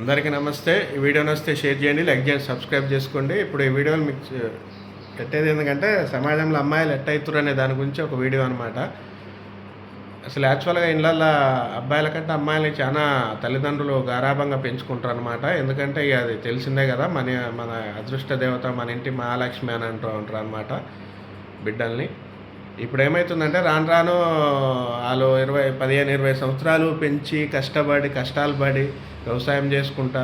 అందరికీ నమస్తే. ఈ వీడియో నచ్చితే షేర్ చేయండి లైక్ చేయండి సబ్స్క్రైబ్ చేసుకోండి. ఇప్పుడు ఈ వీడియోలు మీకు పెట్టేది ఎందుకంటే సమాజంలో అమ్మాయిలు ఎట్ట అనే దాని గురించి ఒక వీడియో అనమాట అసలు యాక్చువల్గా ఇళ్ళల్లో అబ్బాయిల కంటే అమ్మాయిలని చాలా తల్లిదండ్రులు గారాభంగా పెంచుకుంటారు అనమాట ఎందుకంటే ఇక అది తెలిసిందే కదా మన మన అదృష్ట దేవత మన ఇంటి మహాలక్ష్మి అని అంటూ ఉంటారు అనమాట బిడ్డల్ని. ఇప్పుడు ఏమవుతుందంటే రాను రాను వాళ్ళు ఇరవై పదిహేను ఇరవై సంవత్సరాలు పెంచి కష్టపడి కష్టాలు పడి వ్యవసాయం చేసుకుంటా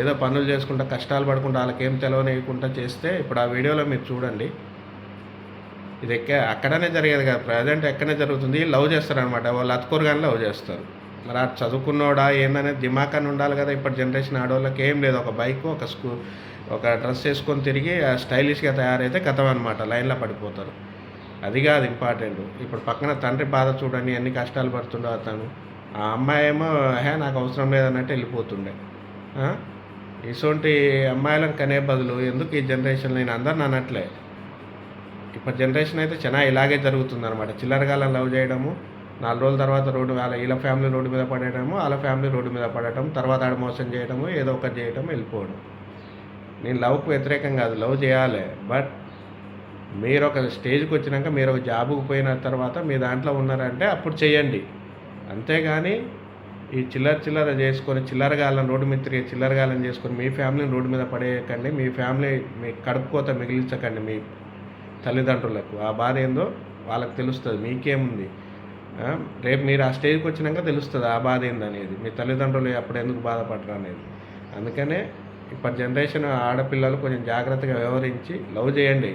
ఏదో పనులు చేసుకుంటా కష్టాలు పడుకుంటా వాళ్ళకి ఏం తెలవనియకుండా చేస్తే ఇప్పుడు ఆ వీడియోలో మీరు చూడండి. ఇది ఎక్క అక్కడనే జరిగేది కదా ప్రజెంట్ ఎక్కడనే జరుగుతుంది లవ్ చేస్తారు అనమాట వాళ్ళు అతుకోరు కానీ లవ్ చేస్తారు. మరి ఆ చదువుకున్నోడా ఏందనేది దిమాకాన్ని ఉండాలి కదా ఇప్పుడు జనరేషన్ ఆడవాళ్ళకి ఏం లేదు. ఒక బైక్ ఒక స్కూ ఒక డ్రెస్ వేసుకొని తిరిగి ఆ స్టైలిష్గా తయారైతే కథం అనమాట లైన్లో పడిపోతారు. అది కాదు ఇంపార్టెంట్. ఇప్పుడు పక్కన తండ్రి బాధ చూడండి ఎన్ని కష్టాలు పడుతుండో అతను. ఆ అమ్మాయి ఏమో హే నాకు అవసరం లేదన్నట్టు వెళ్ళిపోతుండే. ఇటువంటి అమ్మాయిలను కనే బదులు ఎందుకు ఈ జనరేషన్ నేను అందరిని అనట్లే? ఇప్పుడు జనరేషన్ అయితే చాలా ఇలాగే జరుగుతుందనమాట అనమాట లవ్ చేయడము నాలుగు రోజుల తర్వాత రోడ్డు వాళ్ళ వీళ్ళ ఫ్యామిలీ రోడ్డు మీద పడేయడము వాళ్ళ ఫ్యామిలీ రోడ్డు మీద పడటం తర్వాత ఆడ మోసం చేయడము ఏదో ఒకటి చేయడం వెళ్ళిపోవడం. నేను లవ్కు వ్యతిరేకం కాదు లవ్ చేయాలి. బట్ మీరు ఒక స్టేజ్కి వచ్చినాక మీరు ఒక జాబుకు పోయిన తర్వాత మీ దాంట్లో ఉన్నారంటే అప్పుడు చేయండి అంతేగాని ఈ చిల్లర చిల్లర చేసుకొని చిల్లరగాళ్ళని రోడ్డు మీద తిరిగి చిల్లరగాళ్ళని చేసుకొని మీ ఫ్యామిలీని రోడ్డు మీద పడేయకండి. మీ ఫ్యామిలీ మీ కడుపు కోత మిగిలించకండి మీ తల్లిదండ్రులకు. ఆ బాధ ఏందో వాళ్ళకి తెలుస్తుంది మీకేముంది? రేపు మీరు ఆ స్టేజ్కి వచ్చినాక తెలుస్తుంది ఆ బాధ ఏందనేది. మీ తల్లిదండ్రులు అప్పుడు ఎందుకు బాధపడరు అనేది. అందుకనే ఇప్పటి జనరేషన్ ఆడపిల్లలు కొంచెం జాగ్రత్తగా వ్యవహరించి లవ్ చేయండి.